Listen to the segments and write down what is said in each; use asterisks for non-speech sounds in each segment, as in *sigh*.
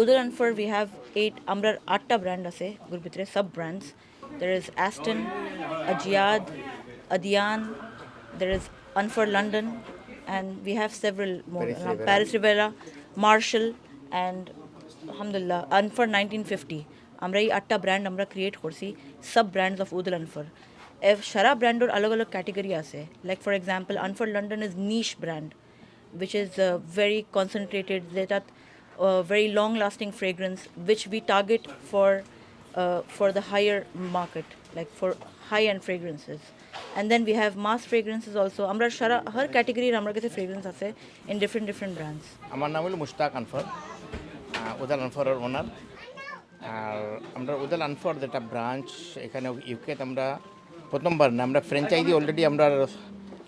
Udal and Fur, we have eight, আমরা আটটা brand আছে ওর ভিতরে সব brands there is Aston, Ajiad, Adian, there is Unfur London, and we have several more. Paris uh, Rivera. Paris Rivera, Marshall, and Alhamdulillah, Unfur 1950. আমরা এই আটটা brand আমরা create করছি সব ব্র্যান্ডস অফ উদল আনফর এফ সারা ব্র্যান্ডের আলাগ আলাগ ক্যাটেগরি আছে like for example আনফর London is niche brand which is uh, very concentrated, that uh, very long-lasting fragrance, which we target for uh, for the higher market, like for high-end fragrances. And then we have mass fragrances also. আমরা সারা হর ক্যাটেগরির আমার কাছে fragrance আছে in different different brands. আমার নাম হলো মুশতাক আনফর উদাল আনফরের ওনার আর আমরা উদাল আনফর যেটা branch এখানে ইউকেতে আমরা প্রথমবার না আমরা ফ্র্যাঞ্চাইজি অলরেডি আমরা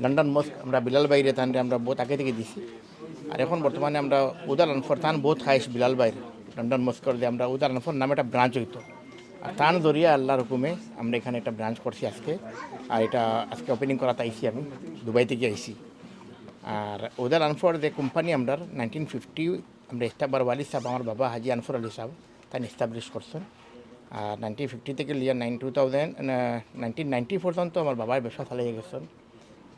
লন্ডন মস্ক আমরা বিলাল বাইরে তাহলে আমরা বহুত আগে থেকে দিছি আর এখন বর্তমানে আমরা উদাল আনফর তান বহুত খাইস বিলাল বাইরে লন্ডন মস্কর দিয়ে আমরা উদাল আনফর নামে একটা ব্রাঞ্চ হইতো। আর তান জরিয়া আল্লাহর হুকুমে আমরা এখানে একটা ব্রাঞ্চ করছি আজকে। আর এটা আজকে ওপেনিং করাতে আইছি আমি, দুবাই থেকে আইছি। আর ওদের আনফর যে কোম্পানি আমরা নাইনটিন ফিফটি আমরা ইস্টাবার ওয়ালি সাহেব, আমার বাবা হাজি আনফর আলী সাহেব তাই এস্টাবলিশ করছেন। আর নাইনটিন ফিফটি থেকে লিয়ার nine two thousand nineteen ninety পর্যন্ত আমার বাবার ব্যবসা চালিয়ে গেছেন।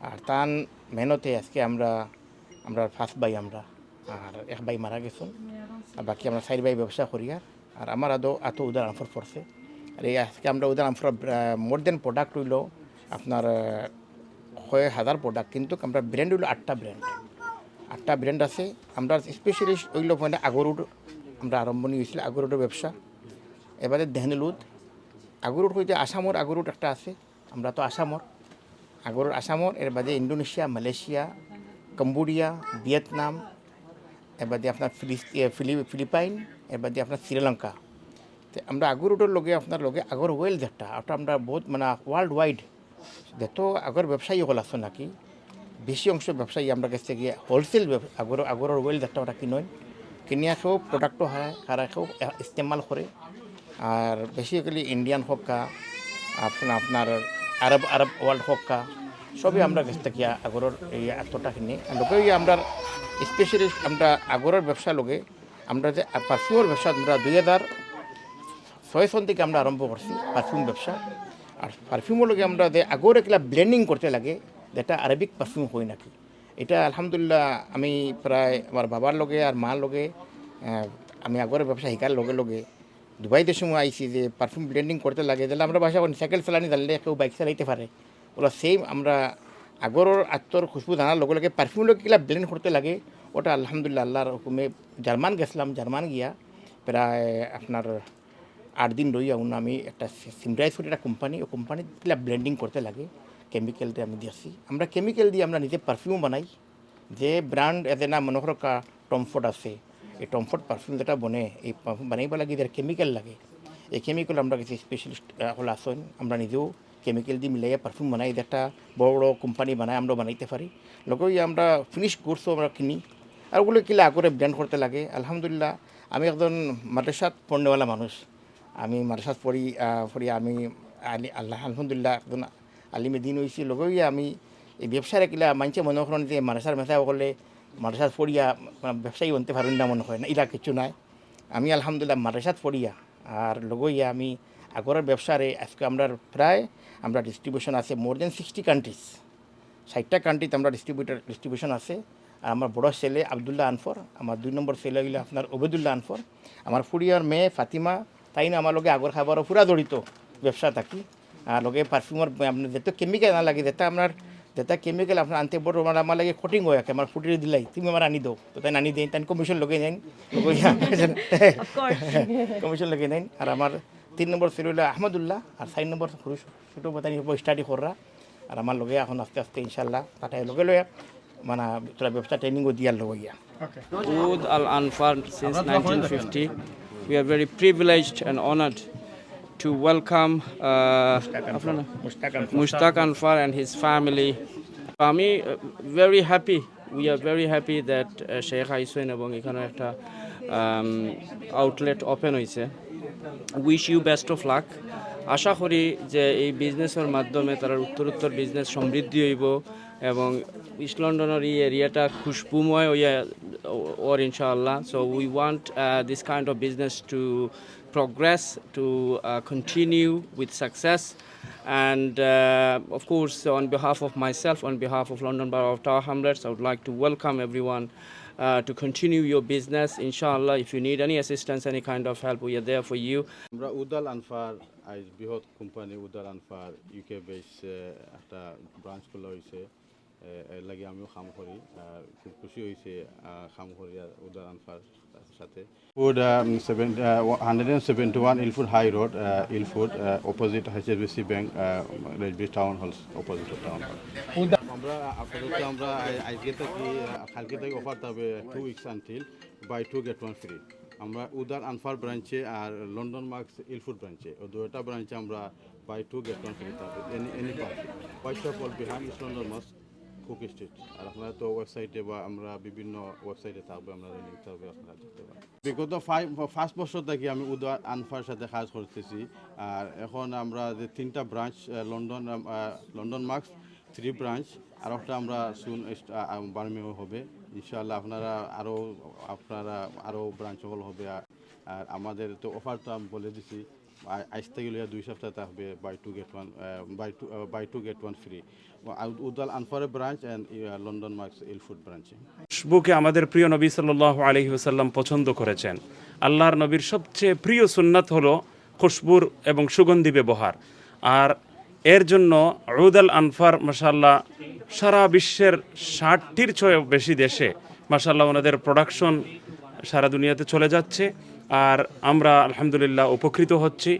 আর তান মেহনতে আজকে আমরা আমরা ফার্স্ট বাই আমরা, আর এক বাই মারা গেছেন। আর বাকি আমরা চার বাই ব্যবসা করি, আর আর আমার আদৌ এত উদার আনফর পড়ছে। আর এই আজকে আমরা উদার আনফর মোর দেন প্রোডাক্ট হইল আপনার কয়েক হাজার প্রোডাক্ট কিন্তু আমরা ব্র্যান্ড হইল আটটা ব্র্যান্ড আটটা ব্র্যান্ড আছে, আমরা স্পেশালিস্ট হইল মানে আগরুড, আমরা আরম্ভণি হয়েছিল আগরুডের ব্যবসা। এবারে দেহনুলুদ, আগরুড হইতে আসামর আগরুড একটা আছে, আমরা তো আসামর। আগরুড আসামর, এর বাদে ইন্দোনেশিয়া, মালয়েশিয়া কম্বোডিয়া ভিয়েতনাম এর বাদে আপনার ফিলিপাইন এর বাদে আপনার শ্রীলঙ্কা তো আমরা আগরুডের লগে আপনার লগে আগর ওয়েল যেটা ওটা আমরা বহুত মানে ওয়ার্ল্ড ওয়াইড যত আগর ব্যবসায়ী হল আছে নাকি? বেশি অংশ ব্যবসায়ী আমরা কাছ থেকে হোলসেল আগর আগরের ওয়েল যেটা ওটা কিনয় কিনিয়া সব প্রোডাক্টও হয় হারা সব ইস্তেমাল করে। আর বেসিক্যালি ইন্ডিয়ান হোক কা আপনার আরব আরব ওয়ার্ল্ড হোক সবই আমরা কাছ থেকে আগরের এই এতটা কিনি। লোকে আমরা স্পেশালি আমরা আগরের ব্যবসা লোকে, আমরা যে পারফিউমের ব্যবসা আমরা দুই হাজার ছয় সন থেকে আমরা আরম্ভ করছি, পারফিউম ব্যবসা। আর পারফিউমের লগে আমরা যে আগর এগুলা ব্লেন্ডিং করতে লাগে, যেটা আরবিক পারফিউম হয় নাকি। এটা আলহামদুলিল্লাহ আমি প্রায় আমার বাবার লগে আর মার লগে আমি আগরের ব্যবসা শিকার লগে লগে দুবাইতে সময় আইছি যে পারফিউম ব্লেন্ডিং করতে লাগে তাহলে আমরা বাসা সাইকেল চালানি জানলে কেউ বাইক চালাইতে পারে। ওরা সেম আমরা আগরের আত্মর খুশবু জানার লগে লগে পারফিউম লগে কিলা ব্লেন্ড করতে লাগে। ওটা আলহামদুলিল্লাহ আল্লাহর হুকুমে জার্মান গেছিলাম, জার্মান গিয়া প্রায় আপনার আট দিন রই আউন আমি একটা সিমরাইজ ফুড একটা কোম্পানি ও কোম্পানি ব্লেন্ডিং করতে লাগে। কেমিক্যাল দিয়ে আমি দিয়েছি। আমরা কেমিক্যাল দিয়ে আমরা নিজে পারফিউম বানাই। যে ব্র্যান্ড এতে না মনে করো কা টমফোর্ট আছে, এই টমফোর্ট পারফিউম যেটা বনে, এই বানাইব লাগে, এদের কেমিক্যাল লাগে। এই কেমিক্যাল আমরা কিছু স্পেশালিস্ট হল আসেন। আমরা নিজেও কেমিক্যাল দিয়ে মিলাইয়া পারফিউম বানাই এটা একটা বড় বড় কোম্পানি বানাই আমরা বানাইতে পারি লোকেও আমরা ফিনিশ গুডসও আমরা কিনি আর ওগুলো কিলা আগরে ব্র্যান্ড করতে লাগে আলহামদুলিল্লাহ আমি একজন মাদ্রাসাত পড়নেওয়ালা মানুষ আমি মাদ্রাসাত পড়ি পড়ি আমি আলি আল্লাহ আলহামদুলিল্লাহ একজন আলিমে দিন হয়েছি লগেই আমি এই ব্যবসার কিলা মানছে মনে করেন যে মাদ্রাসার মেথা করলে মাদ্রাসাত পড়িয়া ব্যবসায়ী বনতে পারেন না মনে হয় না এরা কিছু নাই আমি আলহামদুলিল্লাহ মাদ্রাসাত পড়িয়া আর লগইয়া আমি আগরের ব্যবসারে আজকে আমরা প্রায় আমরা ডিস্ট্রিবিউশন আছে মোর দেন সিক্সটি কান্ট্রিজ ষাটটা কান্ট্রিতে আমরা ডিস্ট্রিবিউটার ডিস্ট্রিবিউশন আছে। আর আমার বড় ছেলে আবদুল্লাহ আনফর আমার দুই নম্বর ছেলে হইলে আপনার ওবেদুল্লাহ আনফর। আমার ফুরিয়ার মেয়ে ফাতিমা তাই না আমার লগে আগর খাবারও পুরা জড়িত ব্যবসা থাকি। আর লগে পারফিউমার আপনার যেটা কেমিক্যাল না লাগে যেটা আপনার যেটা কেমিক্যাল আপনার আনতে বড় আমার আমার লাগে কটিং হয়ে থাকে আমার ফুটিয়ে দিলাই তুমি আমার আনি দাও। তো তাই আনি দেন তাই কমিশন লগে নেন. *laughs* কমিশন *laughs* লগে নেন। আর আমার তিন নম্বর ছিল আহমদুল্লাহ আর চার নম্বর সরু ছোটো বাতানি হব স্টাডি কররা আর আমার লগে এখন আস্তে আস্তে ইনশাল্লাহ তাতে লগে লগে মানে তোরা ব্যবসা ট্রেনিংও দিয়ার লগে গিয়া Oud Al Anfar since 1950. We are very privileged and honored to welcome uh, আপনার নাম? Mustaq Mushtaq Anfar and his family. আমি uh, very happy. We are very happy that uh, Sheikh Aiswain এবং এখানে একটা আউটলেট ওপেন হয়েছে wish you best of luck আশা করি যে এই বিজনেসের মাধ্যমে তারা উত্তরোত্তর বিজনেস সমৃদ্ধি হইব এবং ইস্ট লন্ডনের এই এরিয়াটা খুশবুময় ওই ওর ইনশাআল্লাহ। So we want this kind of business to progress to continue with success and of course on behalf of myself on behalf of London borough of Tower Hamlets I would like to welcome everyone to continue your business. Inshallah, if you need any assistance, any kind of help, we are there for you. আমরা উদাল আনফার আজ বৃহৎ company উদাল আনফার UK base একটা branch খোলা হয়েছে এর লাগে আমিও কাম করি আর খুব খুশি হয়েছে কাম করি আর উদাল আনফার সাথে food seven hundred and seventy one Ilford high road Ilford opposite HSBC bank railway town hall opposite town hall আমরা আপাতত আমরা আজকে থেকে কালকে থেকে অফার থাকবে two weeks until buy two get one free আমরা উদার আনফার ব্রাঞ্চে আর লন্ডন মার্কস ইলফুড ব্রাঞ্চে ও দুটা ব্রাঞ্চে আমরা buy two get one free থাকবে any any party first of all Bihan east London marks cook street আর আপনারা তো ওয়েবসাইটে বা আমরা বিভিন্ন ওয়েবসাইটে থাকবে, আমরা লিঙ্ক থাকবে, আপনারা দেখতে পারেন বিগত ফাইভ ফার্স্ট বছর থেকে আমি উদার আনফার সাথে কাজ করতেছি। আর এখন আমরা যে তিনটা branch London London marks three branch আর একটা আমরা সুন বার্মিও হবে। ইনশাআল্লাহ আপনারা আরও আপনারা আরও ব্রাঞ্চ হল হবে। আর আমাদের তো অফার তো আমি বলে দিছি আজ থেকে লইয়া দুই সপ্তাহ থাকবে buy two get one buy two buy two get one free Udal আনফারে branch and London marks Ilford ব্রাঞ্চে খুশবুকে আমাদের প্রিয় নবী সাল্লাহ আলহি ওসাল্লাম পছন্দ করেছেন। আল্লাহর নবীর সবচেয়ে প্রিয় সুন্নাত হলো খুশবুর এবং সুগন্ধি ব্যবহার। আর এর জন্য রুদাল আনফার মাসাল্লাহ সারা বিশ্বের ষাটটির ছয় বেশি দেশে মাসাল্লাহ ওনাদের প্রোডাকশন সারা দুনিয়াতে চলে যাচ্ছে। আর আমরা, আলহামদুলিল্লাহ, উপকৃত হচ্ছি।